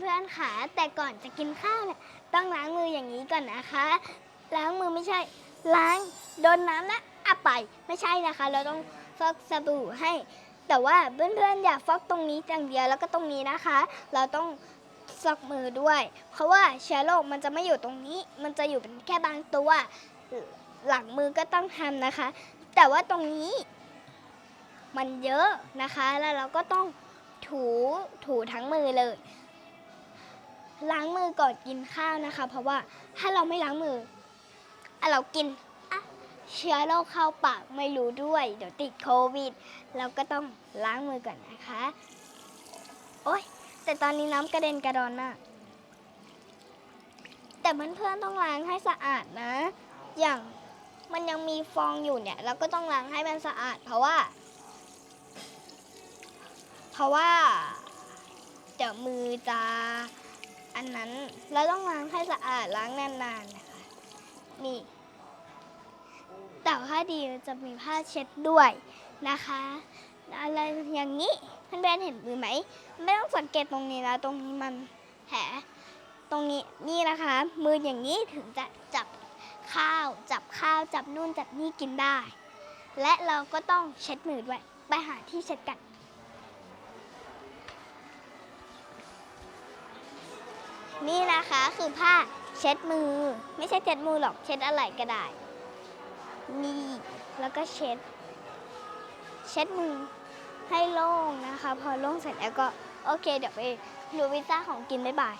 เพื่อนๆค่ะ แต่ก่อนจะกินข้าวเนี่ยต้องล้างมืออย่างนี้ก่อนนะคะ ล้างมือไม่ใช่ ล้างโดนน้ำแล้วอะไปไม่ใช่นะคะ เราต้องฟอกสบู่ให้ แต่ว่าเพื่อนๆอย่าฟอกตรงนี้อย่างเดียวแล้วก็ตรงนี้นะคะ เราต้องซอกมือด้วย เพราะว่าเชื้อโรคมันจะไม่อยู่ตรงนี้ มันจะอยู่เป็นแค่บางตัว หลังมือก็ต้องทำนะคะ แต่ว่าตรงนี้ มันเยอะนะคะแล้วเราก็ต้องถูถูทั้งมือเลย ล้างมือก่อนกินข้าวนะคะ เพราะว่าถ้าเราไม่ล้างมืออะเรากินอะเชื้อโรคเข้าปากไม่รู้ด้วย เดี๋ยวติดโควิด เราก็ต้องล้างมือก่อนนะคะ โอ๊ยแต่ตอนนี้น้ำกระเด็นกระดอนมากแต่เพื่อนๆต้องล้างให้สะอาดนะ อย่างมันยังมีฟองอยู่เนี่ย เราก็ต้องล้างให้มันสะอาด เพราะว่า เพราะว่าเดี๋ยวมือจะ อันนั้นเราต้องล้างให้สะอาดล้างนานๆนะคะนี่แต่ถ้าดีจะมีผ้าเช็ดด้วยนะคะอะไรอย่างนี้เพื่อนๆเห็นมือไหม ไม่ต้องสังเกตตรงนี้นะตรงนี้มันแผลตรงนี้นี่นะคะ มืออย่างนี้ถึงจะจับข้าว จับข้าวจับนู่นจับนี่กินได้ และเราก็ต้องเช็ดมือด้วยไปหาที่เช็ดกัน นี่นะคะคือผ้าเช็ดมือ ไม่ใช่เช็ดมือหรอกเช็ดอะไรก็ได้ นี่ แล้วก็เช็ด เช็ดมือให้โล่งนะคะ พอโล่งเสร็จแล้วก็ โอเค เดี๋ยวไปดูวิซ่าของกินบ๊ายบาย